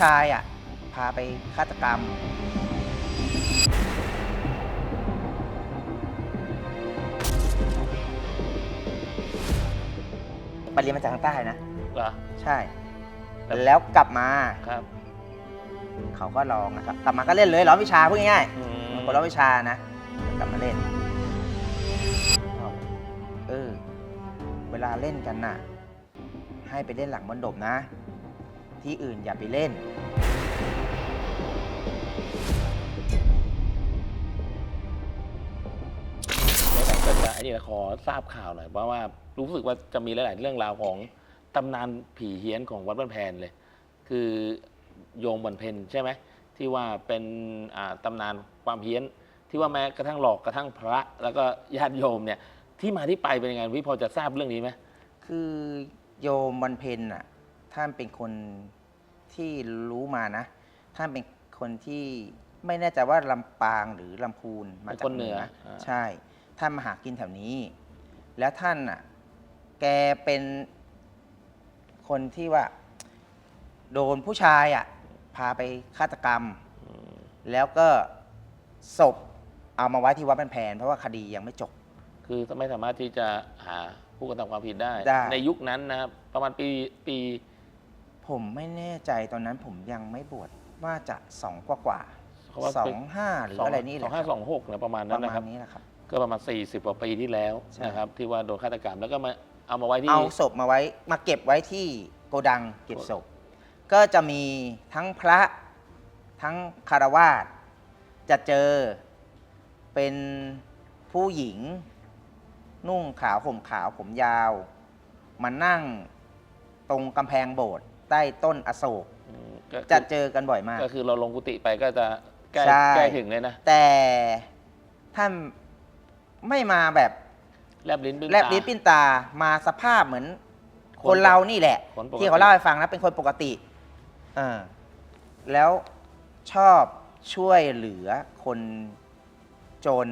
ชายอะ พาไปฆาตกรรม ไปเรียนมาจากทางใต้นะ เหรอ ใช่แต่แล้วกลับมา ครับเขาก็ลองนะครับ กลับมาก็เล่นเลยร้อนวิชาพูดง่ายอืมๆคนร้อนวิชานะ กลับมาเล่นบอกเออ เวลาเล่นกันน่ะ ให้ไปเล่นหลังบนดบนะ ที่อื่นอย่าไปเล่นในแต่ก็จะไอ้นี่นะขอทราบข่าวหน่อยเพราะว่ารู้สึกว่าจะมีหลาย ๆ เรื่องราวของตำนานผีเฮี้ยนของวัดบ้านแพนเลย คือโยมบันเพนใช่ไหมที่ว่าเป็นอ่าตำนานความเฮี้ยน ที่ว่าแม้กระทั่งหลอกกระทั่งพระ แล้วก็ญาติโยมเนี่ยที่มาที่ไปเป็นยังไงพี่พอจะทราบเรื่องนี้ไหม คือโยมวันเพ็ญน่ะ ท่านเป็นคนที่รู้มานะ ท่านเป็นคนที่ไม่แน่ใจว่าลำปางหรือลำพูนมาเป็นจากคนเหนือใอ่า ใช่ ท่านมาหากินแถวนี้ แล้วท่านน่ะ แกเป็นคนที่ว่า โดนผู้ชายอะ พาไปฆาตกรรม อืมแล้วก็ศพเอามาไว้ที่วัดบ้านแผนเพราะว่าคดียังไม่จบ คือไม่สามารถที่จะหาผู้กระทำความผิดได้ ได้ ในยุคนั้นนะครับ ประมาณปีปี ผมไม่แน่ใจตอนนั้นผมยังไม่บวชว่าจะสองกว่ากว่าเขาว่าสอเป็นงห้าหรืออะไรนี่แหสอละงห้าสองหกนะประมาณปนั้นระนะมาคณรับ นี้แหละครับ ก็ประมาณ 40กว่าปีที่แล้วใช่ นะครับ ที่ว่าโดนฆาตกรรมแล้วก็มาเอามาไว้ที่ เอาศพมาไว้มาเก็บไว้ที่โกดังเก็บศพ ก็จะมีทั้งพระทั้งคารวาสจะเจอเป็นผู้หญิง นุ่งขาวห่มขาวผมยาว มานั่งตรงกำแพงโบสถ์ ใต้ต้นอโศกอืมก็จะคือเจอกันบ่อยมาก ก็คือเราลงกุฏิไปก็จะใกล้ใช่ ใกล้ถึงเลยนะแต่ท่านไม่มาแบบแลบลิ้นปิ้นแลบตา ลิ้นปิ้นตามาสภาพเหมือน คคนนเรานี่แหละ คนปกติ ที่เขาเล่าให้ฟังนะเป็นคนปกติเออแล้วชอบช่วยเหลือคนจน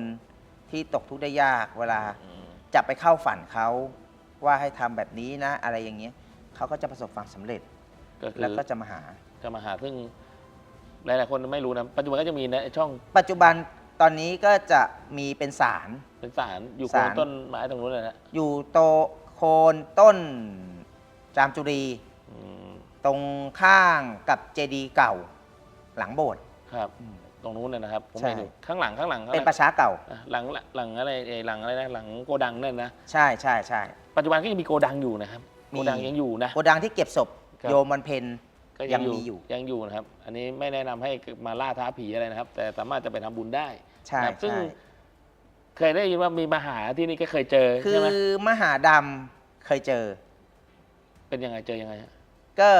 ที่ตกทุกข์ได้ยากเวลา อืมจะไปเข้าฝันเขาว่าให้ทำแบบนี้นะ อะไรอย่างเงี้ยเขาก็จะประสบความสำเร็จ ก็คือแล้วก็จะมาหา จะมาหาซึ่งหลายๆคนไม่รู้นะ ปัจจุบันก็จะมีนะไอ้ช่องปัจจุบันตอนนี้ก็จะมีเป็นศาลเป็นสารอยู่โคศานลต้นไม้ตรงนู้นเลยนะอยู่โตโคนต้นจามจุรี อืมตรงข้างกับเจดีย์เก่า หลังโบสถ์ ครับ ตรงนู้นเลยนะครับผมใช่ไม่ดูข้างหลังข้างหลังเป็นประชาเก่า อะหลังหลังอะไรเอ่ยหลังอะไรนะหลังโกดังนั่นนะใช่ใช่ใช่ ปัจจุบันก็ยังมีโกดังอยู่นะครับมี โกดังยังอยู่นะ โกดังที่เก็บศพ ครับ โยมวันเพ็ญก็ยังมีอยู่ ยังอยู่นะครับ อันนี้ไม่แนะนำให้มาล่าท้าผีอะไรนะครับ แต่สามารถจะไปทำบุญได้ใช่นะครับซึ่ง ใช่เคยได้ยินว่ามีมหาที่นี่ก็เคยเจอคืใช่อไหมมหาดำเคยเจอ เป็นยังไงเจอยังไงฮะก็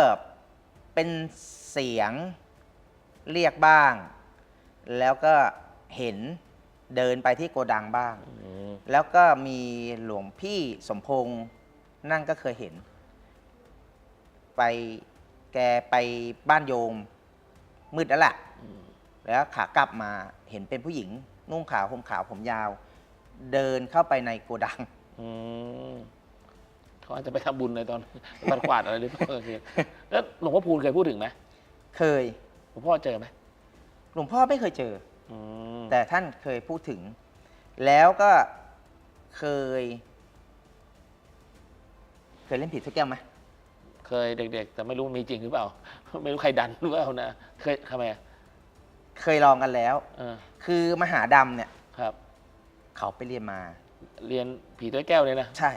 เป็นเสียงเรียกบ้าง แล้วก็เห็นเดินไปที่โกดังบ้าง อืมแล้วก็มีหลวงพี่สมพงษ์นั่นก็เคยเห็น ไปแกไปบ้านโยมมืดแล้วแหละอืมแล้วขากลับมาเห็นเป็นผู้หญิง นุ่งขาวห่มขาวผมยาว เดินเข้าไปในโกดัง อืมเขาอาจจะไปทำบุญในตอนปัดกวาดอะไรหรือเปล่าโอเคแล้วหลวงพ่อพูนเคยพูดถึงไหมเคยหลวงพ่อเจอไหมหลวงพ่อไม่เคยเจอ อืมแต่ท่านเคยพูดถึง แล้วก็เคย เคยเล่นผีทุกแก้วไหม เคยเด็ก ๆ แต่ไม่รู้มีจริงหรือเปล่า ไม่รู้ใครดันหรือเปล่านะเคยทำไมอะเคยลองกันแล้ว เออคือมหาดำเนี่ยครับ เขาไปเรียนมา เรียนผีถ้วยแก้วเลยนะ ใช่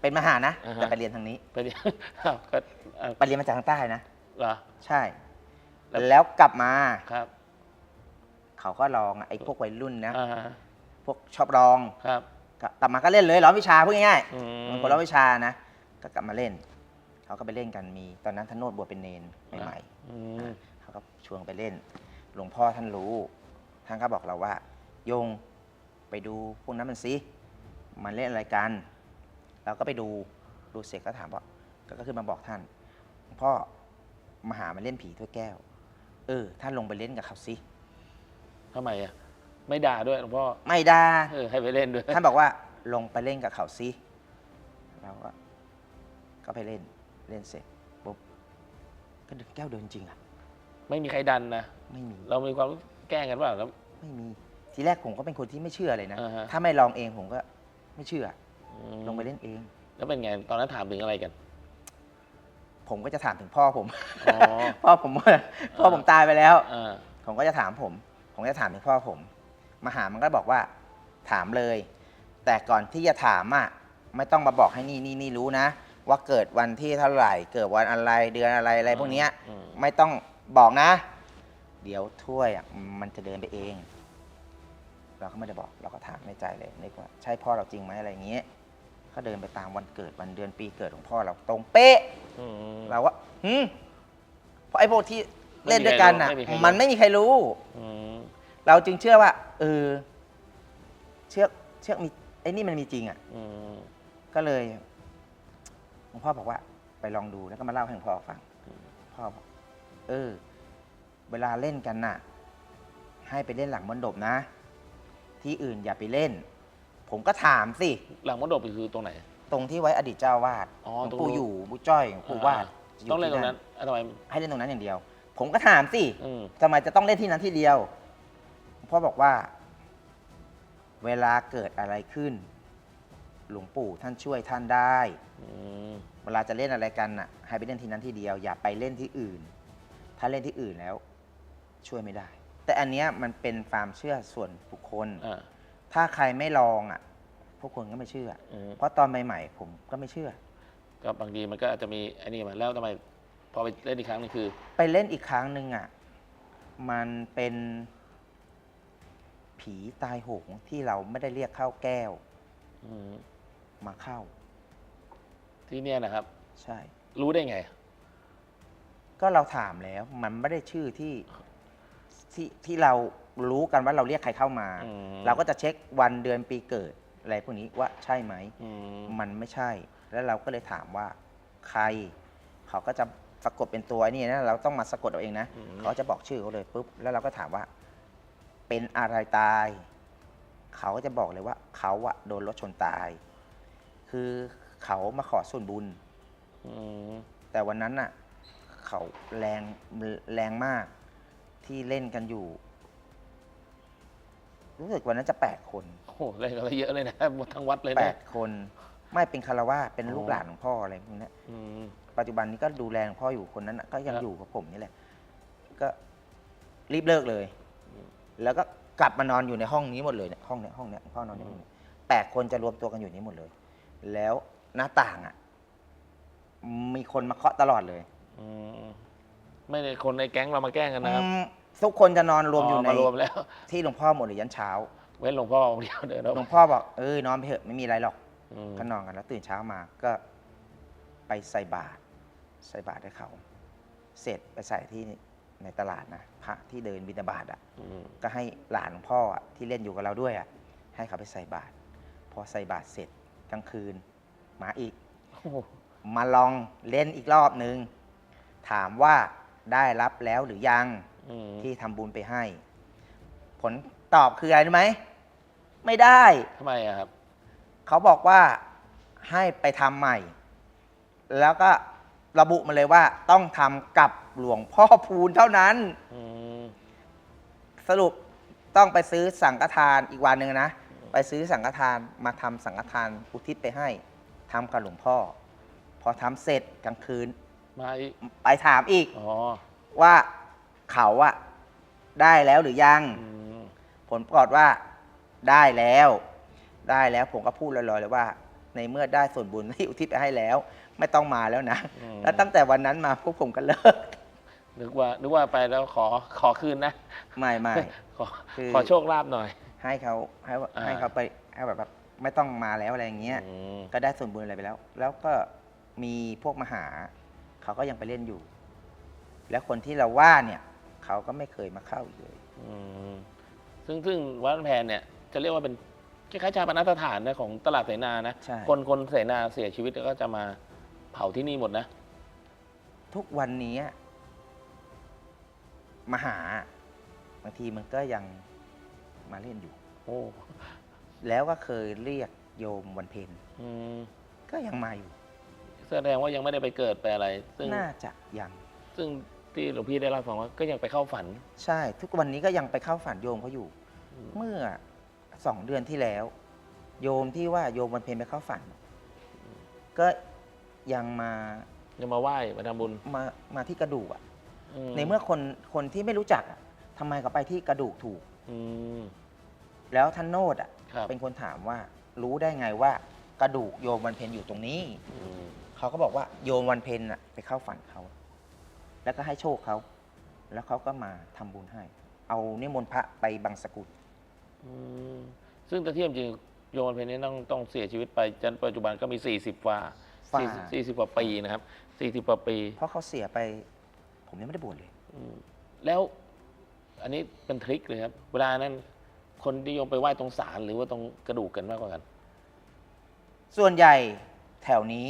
เป็นมหานะอ่าฮะ แต่ไปเรียนทางนี้ ไปเรียนอ้าวก็เอ่อไปเรียนมาจากทางใต้นะ เหรอ ใช่ แล้ว แล้วกลับมา ครับเขาก็ลองอะไอ้พวกวัยรุ่นนะ อ่าพวกชอบลองครับก็กลับมาก็เล่นเลยร้อนวิชาพูดง่ายอืๆมมันคนร้อนวิชานะ ก็กลับมาเล่น เขาก็ไปเล่นกันมีตอนนั้นท่านโนดบวชเป็นเนนใหม่อืมๆเขาก็ชวนไปเล่น หลวงพ่อท่านรู้ ท่านก็บอกเราว่า โยงไปดูพวกนั้นมันสิมันเล่นอะไรกัน เราก็ไปดูดูเสร็จก็ถามว่าก็ขึ้นมาบอกท่านหลวงพ่อมาหามาเล่นผีถ้วยแก้ว เออ ท่านลงไปเล่นกับเขาสิทำไมอะ ไม่ด่าด้วยหลวงพ่อ ไม่ได้ เออ ให้ไปเล่นด้วย ท่านบอกว่าลงไปเล่นกับเขาสิเราก็ก็ไปเล่น เล่นเสร็จปุ๊บก็เดินแก้วเดินจริงอะ ไม่มีใครดันนะ ไม่มี เรามีความแกล้งกันเปล่าแล้ว ไม่มี ทีแรกผมก็เป็นคนที่ไม่เชื่อเลยนะ อ่าฮะ ถ้าไม่ลองเองผมก็ไม่เชื่ออืมลงไปเล่นเอง แล้วเป็นไงตอนนั้นถามถึงอะไรกัน ผมก็จะถามถึงพ่อผม อ๋อ พ่อผมพ่อผมตายไปแล้ว อ่า ผมก็จะถามผม ผมก็จะถามถึงพ่อผม มาหามันก็บอกว่า ถามเลย แต่ก่อนที่จะถามอะ ไม่ต้องมาบอกให้นี่นี่นี่รู้นะ ว่าเกิดวันที่เท่าไหร่ เกิดวันอะไรเดือนอะไรอะไรพวกเนี้ยอืม ไม่ต้องบอกนะ เดี๋ยวถ้วยอะมันจะเดินไปเอง เราก็ไม่ได้บอกเราก็ถามในใจเลยนึกว่าใช่พ่อเราจริงไหมอะไรอย่างเงี้ยก็เดินไปตามวันเกิดวันเดือนปีเกิดของพ่อเราตรงเป๊ะ อืม เราว่าหืมเพราะไอ้พวกที่เล่นด้วยกันน่ะ ไม่มีใครรู้ มันไม่มีใครรู้ อืมเราจึงเชื่อว่า เออ เชือกเชือกมีไอ้นี่มันมีจริงอะ อืมก็เลยห ลวงพ่อบอกว่าไปลองดูแล้วก็มาเล่าให้หลวงพ่อฟังพ่อบอกเออ เวลาเล่นกันน่ะ ให้ไปเล่นหลังมณฑปนะ ที่อื่นอย่าไปเล่น ผมก็ถามสิหลังมดดบคือตรงไหน ตรงที่ไว้อดีตเจ้าวาดอ๋อหลวงตรงปู่นู้น อยู่ปู่จ้อยหลวงปู่วาดอ่าต้องเล่นตรงนั้นอะทำไมให้เล่นตรงนั้นอย่างเดียว ผมก็ถามสิ อืมทำไมจะต้องเล่นที่นั้นที่เดียวหลวงพ่อบอกว่า เวลาเกิดอะไรขึ้น หลวงปู่ท่านช่วยท่านได้อืม เวลาจะเล่นอะไรกันน่ะ ให้ไปเล่นที่นั้นที่เดียว อย่าไปเล่นที่อื่น ถ้าเล่นที่อื่นแล้ว ช่วยไม่ได้ แต่อันเนี้ยมันเป็นความเชื่อส่วนบุคคล อ่า ถ้าใครไม่ลองอะ พวกคนก็ไม่เชื่ออืมเพราะตอนใหม่ๆผมก็ไม่เชื่อ ก็บางทีมันก็อาจจะมีไอ้นี่มาแล้วทำไมพอไปเล่นอีกครั้งนึงคือ ไปเล่นอีกครั้งหนึ่งอะ มันเป็นผีตายโหงที่เราไม่ได้เรียกเข้าแก้วอืมมาเข้า ที่เนี่ยนะครับ ใช่ รู้ได้ไง ก็เราถามแล้ว มันไม่ได้ชื่อที่ที่ที่เรารู้กันว่าเราเรียกใครเข้ามา อืม เราก็จะเช็ควันเดือนปีเกิดอะไรพวกนี้ว่าใช่ไหม อืมมันไม่ใช่ แล้วเราก็เลยถามว่าใคร เขาก็จะสะกดเป็นตัวไอ้นี่นะ เราต้องมาสะกดเอาเองนะอืมเขาจะบอกชื่อเขาเลยปุ๊บ แล้วเราก็ถามว่า เป็นอะไรตาย เขาก็จะบอกเลยว่าเขาอะโดนรถชนตาย คือ เขามาขอส่วนบุญ อืมแต่วันนั้นน่ะ เขาแรงแรงมากที่เล่นกันอยู่ รู้สึกวันนั้นจะแปดคนโอ้โหเล่นกันไปเยอะเลยนะหมดทั้งวัดเลยแปนะดคน ไม่เป็นคารวาสเป็นอ๋อลูกหลานของพ่ออะไรพวกนี้อืม ปัจจุบันนี้ก็ดูแลหลวงพ่ออยู่คนนั้นน่ะก็ยังครับอยู่กับผมนี่แหละ ก็รีบเลิกเลยแล้วก็กลับมานอนอยู่ในห้องนี้หมดเลยเนี่ยห้องเนี้ยห้องเนี้ยหลวงพ่อนอนอยู่นี่แปดคนจะรวมตัวกันอยู่นี้หมดเลย แล้ว หน้าต่างอะ มีคนมาเคาะตลอดเลยอืมไม่ได้คนในแก๊งเรามาแกล้งกันนะครับอืมทุกคนจะนอนรวมอยู่ใน มารวมแล้ว ที่หลวงพ่อหมดเลยยันเช้า เว้นหลวงพ่อองค์เดียวเดินออกหลวงพ่อบอกเออนอนไปเถอะไม่มีอะไรหรอกอืมก็นอนกันแล้วตื่นเช้ามาก็ไปใส่บาตรใส่บาตรให้เขา เสร็จไปใส่ที่ในตลาดนะพระที่เดินบิณฑบาตอะ อืมก็ให้หลานหลวงพ่ออะที่เล่นอยู่กับเราด้วยอะให้เขาไปใส่บาตรพอใส่บาตรเสร็จกลางคืน มาอีกโอ้โหมาลองเล่นอีกรอบนึงถามว่าได้รับแล้วหรือยังอืมที่ทำบุญไปให้ ผลตอบคืออะไรรู้ไหม ไม่ได้ ทำไมอะครับ เขาบอกว่าให้ไปทำใหม่ แล้วก็ระบุมาเลยว่าต้องทำกับหลวงพ่อพูนเท่านั้น อืม สรุปต้องไปซื้อสังฆทานอีกวันหนึ่งนะ ไปซื้อสังฆทานมาทำสังฆทานอุทิศไปให้ ทำกับหลวงพ่อ พอทำเสร็จกลางคืนมาอีกไปถามอีกอ๋อว่าเขาอะได้แล้วหรือยัง อืมผลปรากฏว่าได้แล้ว ได้แล้วผมก็พูดลอยๆเลยว่า ในเมื่อได้ส่วนบุญที่อุทิศไปให้แล้ว ไม่ต้องมาแล้วนะ อืมแล้วตั้งแต่วันนั้นมาพวกผมก็เลิก นึกว่านึกว่าไปแล้วขอขอคืนนะ ไม่ไม่ ขอคือ ขอโชคลาภหน่อย ให้เขาให้อ่า ให้เขาไปให้แบบแบบ ไม่ต้องมาแล้วอะไรอย่างเงี้ย อืมก็ได้ส่วนบุญอะไรไปแล้ว แล้วก็มีพวกมาหา เขาก็ยังไปเล่นอยู่ แล้วคนที่เราว่าเนี่ย เขาก็ไม่เคยมาเข้าอีกเลย อืมซึ่งซึ่งวัดบ้านแพนเนี่ยจะเรียกว่าเป็นคล้ายๆชาปนสถานนะของตลาดเสนานะ ใช่ คนคนเสนาเสียชีวิตก็จะมาเผาที่นี่หมดนะ ทุกวันนี้มาหา บางทีมันก็ยังมาเล่นอยู่ โอ้ แล้วก็เคยเรียกโยมวันเพ็ญอืมก็ยังมาอยู่ แสดงว่ายังไม่ได้ไปเกิดไปอะไร ซึ่งน่าจะยัง ซึ่งที่หลวงพี่ได้เล่าให้ฟังว่าก็ยังไปเข้าฝัน ใช่ ทุกวันนี้ก็ยังไปเข้าฝันโยมเขาอยู่ อืม เมื่อสองเดือนที่แล้ว โยมที่ว่าโยมวันเพ็ญไปเข้าฝัน ก็ยังมายังมาไหว้มาทำบุญมามาที่กระดูกอะอืในเมื่อคนคนที่ไม่รู้จักอะทำไมเขาไปที่กระดูกถูก อืมแล้วท่านโนดอะ ครับเป็นคนถามว่ารู้ได้ไงว่ากระดูกโยมวันเพ็ญอยู่ตรงนี้ อืมเขาก็บอกว่าโยมวันเพ็ญอะไปเข้าฝันเขา แล้วก็ให้โชคเขา แล้วเขาก็มาทำบุญให้ เอานิมนต์พระไปบังสกุล อืมซึ่งตะเทียมจริงโยมวันเพ็ญนี้ต้องต้องเสียชีวิตไปจนปัจจุบันก็มี 40กว่าฝ่า สี่สิบกว่าปีนะครับ40กว่าปีเพราะเขาเสียไป ผมยังไม่ได้บวชเลย อืมแล้วอันนี้เป็นทริคเลยครับ เวลานั้น คนนิยมไปไหว้ตรงศาลหรือว่าตรงกระดูกกันมากกว่ากัน ส่วนใหญ่แถวนี้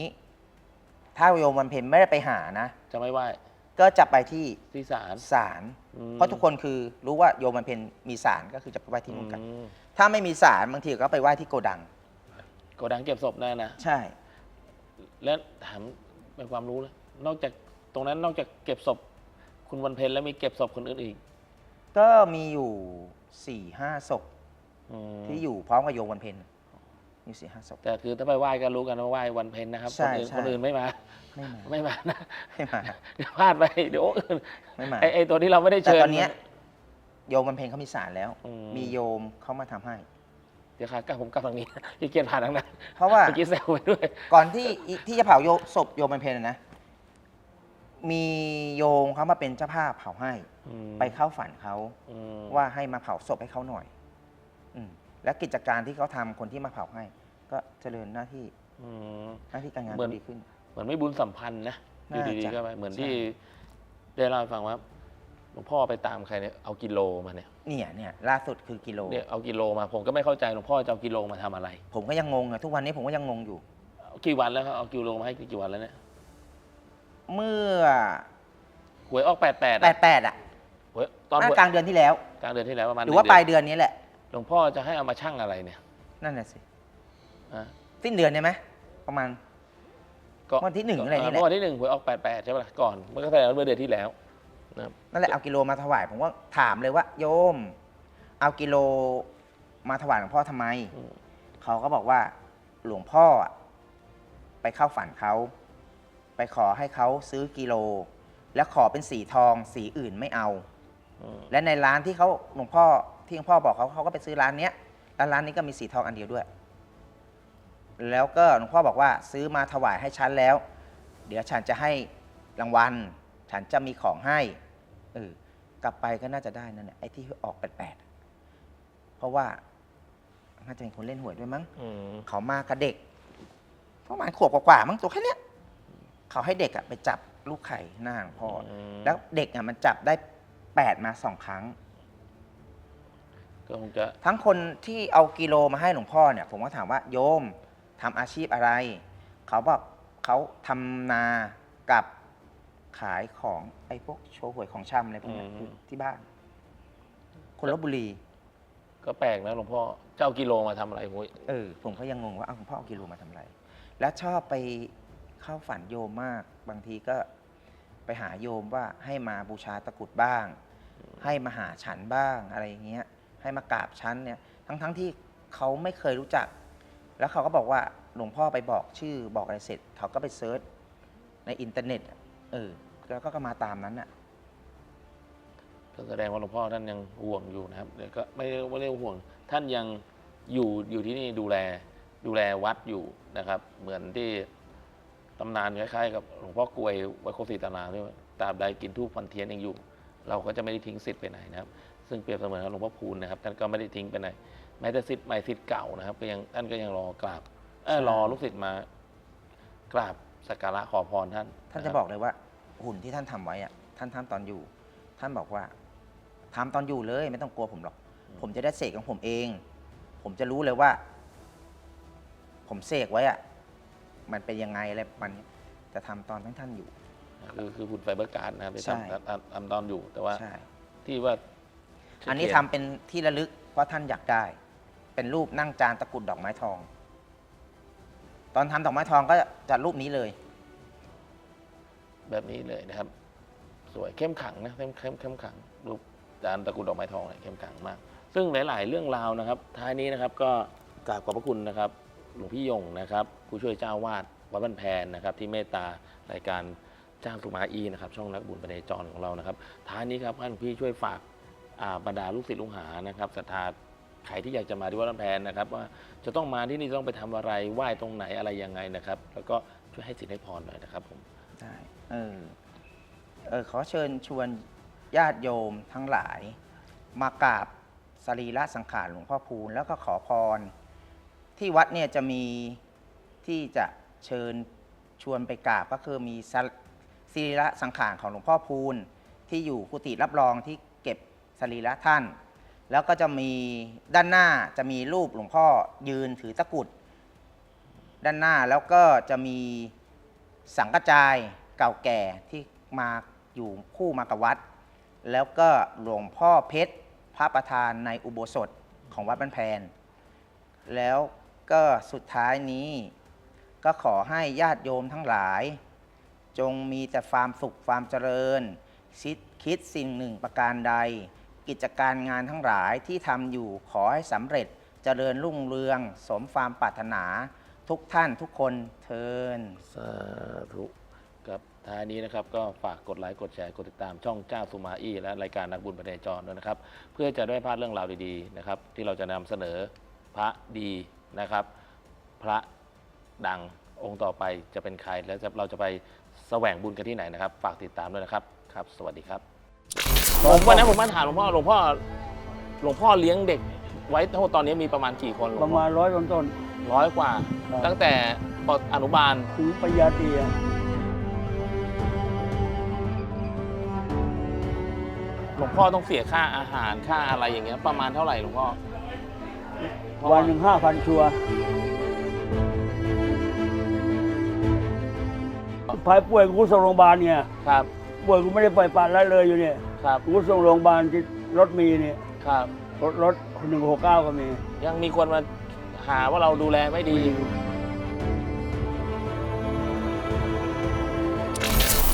ถ้าโยมวันเพ็ญไม่ได้ไปหานะ จะไม่ไหว้ก็จะไปที่ที่ศาล ศาลอืม เพราะทุกคนคือรู้ว่าโยมวันเพ็ญมีศาลก็คือจะไปไหว้ที่นู่นกัน อืมถ้าไม่มีศาลบางทีก็ไปไหว้ที่โกดัง โกดังเก็บศพนั่นนะ ใช่ แล้วถามเป็นความรู้เลยนอกจากตรงนั้นนอกจากเก็บศพ คุณวันเพ็ญแล้วมีเก็บศพคนอื่นอีก ก็มีอยู่ สี่ห้าศพอืมที่อยู่พร้อมกับโยมวันเพ็ญมีสี่ห้าศพ แต่คือถ้าไปไหว้ก็รู้กันว่าไหว้วันเพ็ญนะครับใช่คนอื่นใช่ คนอื่นไม่มา ไม่มาไม่มานะไม่มาเดี๋ยวพลาดไปเดี๋ยวไม่มาไอ้ไอ้ตัวที่เราไม่ได้แต่เชิญตอนเนี้ยโยมวันเพ็ญเขามีศาลแล้ว อืมมีโยมเขามาทำให้ เดี๋ยวค่ะกลับผมกลับทางนี้ที่เกียรผ่านทางนั้นเพราะว่า เมื่อกี้แซวไปด้วย ก่อนที่ที่จะเผาโยศพโยมวันเพ็ญนะนะ มีโยมเขามาเป็นเจ้าภาพเผาให้ อืมไปเข้าฝันเขาอืมว่าให้มาเผาศพให้เขาหน่อย อืมและกิจการที่เขาทำคนที่มาเผาให้ ก็เจริญหน้าที่อืม หน้าที่การงานเหมือน ดีขึ้น เหมือนไม่บุญสัมพันธ์นะอยู่น่าดีจะๆก็ไปเหมือนใช่ ที่ได้เล่าให้ฟังว่าหลวงพ่อไปตามใครเนี่ยเอากิโลมาเนี่ยเนี่ยเนี่ยล่าสุดคือกิโล เนี่ยเอากิโลมาผมก็ไม่เข้าใจหลวงพ่อจะเอากิโลมาทำอะไรผมก็ยังงงอะทุกวันนี้ผมก็ยังงงอยู่ เอากี่วันแล้วครับเอากิโลมาให้กี่วันแล้วเนี่ยเมื่อหวยออกแปดแปดแปดแปดอะหวย ตอนน่าหวยกลางเดือนที่แล้ว กลางเดือนที่แล้วประมาณหรือว่านึ่งปลายเดือนเดือนนี้แหละ หลวงพ่อจะให้เอามาชั่งอะไรเนี่ยนั่นน่ะสิอะสิ้นเดือนได้ไหมประมาณก็วันที่หนึ่งอะไรนี่แหละ เมื่อวันที่หนึ่งหวยออกแปดแปดใช่ปะล่ะก่อนเมื่อก็แสดงว่าเมื่อเดือนที่แล้วนะครับนั่นแหละเอากิโลมาถวาย ผมก็ถามเลยว่า โยม เอากิโลมาถวายหลวงพ่อทำไม อืมเขาก็บอกว่าหลวงพ่ออะไปเข้าฝันเขา ไปขอให้เขาซื้อกิโล แล้วขอเป็นสีทองสีอื่นไม่เอาอืม และในร้านที่เขาหลวงพ่อที่หลวงพ่อบอกเขาเขาก็ไปซื้อร้านเนี้ยแล้วร้านนี้ก็มีสีทองอันเดียวด้วย แล้วก็หลวงพ่อบอกว่าซื้อมาถวายให้ฉันแล้ว เดี๋ยวฉันจะให้รางวัล ฉันจะมีของให้เออกลับไปก็น่าจะได้นั่นแหละไอ้ที่ออกแปดๆเพราะว่าน่าจะเป็นคนเล่นหวยด้วยมั้งอืมเขามากับเด็กประมาณขวบกว่าๆมั้งตัวแค่เนี้ยเขาให้เด็กอะไปจับลูกไข่หน้าหลวงพ่ออมแล้วเด็กอะมันจับได้ แปดมาสองครั้ง ก็คงจะทั้งคนที่เอากิโลมาให้หลวงพ่อเนี่ย ผมก็ถามว่าโยมทำอาชีพอะไร เขาบอกเขาทำนากับขายของไอ้พวกโชว์หวยของชำอะไรพวกเนี้ยอยู่ที่บ้าน คนลบบุรี ก็แปลกนะหลวงพ่อเจ้ากิโลมาทำอะไรผมเออผมก็ยังงงว่าเอาหลวงพ่อเอากิโลมาทำอะไร แล้วชอบไปเข้าฝันโยมมาก บางทีก็ ไปหาโยมว่าให้มาบูชาตะกรุดบ้าง ให้มาหาฉันบ้างอะไรอย่างเงี้ยให้มากราบฉันเนี่ยทั้งทั้งที่เขาไม่เคยรู้จัก แล้วเขาก็บอกว่าหลวงพ่อไปบอกชื่อบอกอะไรเสร็จ เขาก็ไปเซิร์ชในอินเทอร์เน็ตอะเออแล้วก็มาตามนั้นอะก็แสดงว่าหลวงพ่อท่านยังห่วงอยู่นะครับเดี๋ยวก็ไม่ได้ไม่ได้ห่วง ท่านยังอยู่อยู่ที่นี่ดูแลดูแลวัดอยู่นะครับ เหมือนที่ ตำนานคล้ายๆกับหลวงพ่อกลวยวัดโคศิตนาด้วยตราบใดกินทูปฟันเทียนยังอยู่ เราก็จะไม่ได้ทิ้งสิทธิ์ไปไหนนะครับ ซึ่งเปรียบเสมือนกับหลวงพ่อพูนนะครับท่านก็ไม่ได้ทิ้งไปไหนแม้แต่สิทธิ์ใหม่สิทธิ์เก่านะครับ ก็ยังท่านก็ยังรอกราบเออใช่รอลูกศิษย์มากราบสักการะขอพรท่านท่านจะครับอกเลยว่าหุ่นที่ท่านทำไว้อะท่านทำตอนอยู่ ท่านบอกว่าทำตอนอยู่เลยไม่ต้องกลัวผมหรอก ผมจะได้เสกของผมเอง ผมจะรู้เลยว่า ผมเสกไว้อะ มันเป็นยังไงอะไรมันเนี้ยจะทำตอนที่ท่านอยู่ คือคือหุ่นไฟเบอร์การ์ดนะครับที่ใช่ทำทำทำตอนอยู่แต่ว่าใช่ที่ว่า อันนี้ทำเป็นที่ระลึกเพราะท่านอยากได้ เป็นรูปนั่งจานตะกรุดดอกไม้ทอง ตอนทำดอกไม้ทองก็จะรูปนี้เลย แบบนี้เลยนะครับ สวยเข้มขังนะเข้มเข้มเข้มขัง รูปจานตะกรุดดอกไม้ทองเนี่ยเข้มขังมาก ซึ่งหลาย ๆ เรื่องราวนะครับ ท้ายนี้นะครับก็กราบขอบพระคุณนะครับ หลวงพี่ยงนะครับผู้ช่วยเจ้าวาดวัดบ้านแพนนะครับที่เมตตารายการจ้างสุมาอีนะครับช่องนักบุญประเดจรของเรานะครับท้ายนี้ครับท่านหลวงพี่ช่วยฝากอ่าบรรดาลูกศิษย์ลูกหานะครับศรัทธาใครที่อยากจะมาที่วัดบ้านแพนนะครับว่าจะต้องมาที่นี่ต้องไปทำอะไรไหว้ตรงไหนอะไรยังไงนะครับ แล้วก็ช่วยให้สินให้พรหน่อยนะครับผมได้เออเออขอเชิญชวนญาติโยมทั้งหลาย มากราบสรีระสังขารหลวงพ่อพูนแล้วก็ขอพร ที่วัดเนี่ยจะมีที่จะเชิญชวนไปกราบก็คือมีสรีระสังขารของหลวงพ่อพูนที่อยู่กุฏิรับรองที่เก็บสรีระท่าน แล้วก็จะมีด้านหน้าจะมีรูปหลวงพ่อยืนถือตะกรุด ด้านหน้าแล้วก็จะมีสังกจายเก่าแก่ที่มาอยู่คู่มากับวัด แล้วก็หลวงพ่อเพชรพระประธานในอุโบสถของวัดบ้านแพนแล้ว ก็สุดท้ายนี้ ก็ขอให้ญาติโยมทั้งหลาย จงมีแต่ความสุขความเจริญคิดคิดสิ่งหนึ่งประการใด กิจการงานทั้งหลายที่ทำอยู่ขอให้สำเร็จเจริญรุ่งเรือง สมความปรารถนา ทุกท่านทุกคนเทินสาธุกับท้ายนี้นะครับก็ฝากกดไลค์กดแชร์กดติดตามช่องเจ้าสุมาอี้และรายการนักบุญประเดจรด้วยนะครับ เพื่อจะได้พลาดเรื่องราวดีๆนะครับ ที่เราจะนำเสนอพระดี นะครับ พระดังองค์ต่อไปจะเป็นใครแล้วจะเราจะไปแสวงบุญกันที่ไหนนะครับ ฝากติดตามด้วยนะครับครับ สวัสดีครับ ผมวันนั้นผมมาถามหลวงพ่อหลวงพ่อหลวงพ่อเลี้ยงเด็กไว้ทั้งหมดตอนนี้มีประมาณกี่คนหลวงปพ่อ ระมาณร้อยต้นต้นร้อยกว่า ครับ ตั้งแต่ปอนุบาล ๆถึงปริญญาตรีอะหลวงพ่อต้องเสียค่าอาหารค่าอะไรอย่างเงี้ยประมาณเท่าไหร่หลวงพ่อเพราะ วันหนึ่งห้าพันชัวร์ภายป่วยกูส่งโรงพยาบาลเนี่ยครับ ป่วยกูไม่ได้ปล่อยปละละเลยอยู่เนี่ยครับ กูส่งโรงพยาบาลที่รถมีเนี่ยครับ รถรถหนึ่งหกเก้าก็มี ยังมีคนมาหาว่าเราดูแลไม่ดี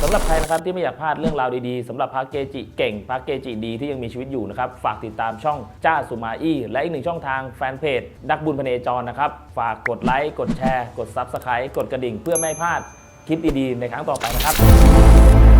สำหรับใครนะครับที่ไม่อยากพลาดเรื่องราวดีๆสำหรับพระเกจิเก่งพระเกจิดีที่ยังมีชีวิตอยู่นะครับฝากติดตามช่องจ้าสุมาอี้และอีกหนึ่งช่องทางแฟนเพจดักบุญพเนจรนะครับฝากกดไลค์กดแชร์ กด Subscribe กดกระดิ่งเพื่อไม่พลาดคลิปดีๆในครั้งต่อไปนะครับ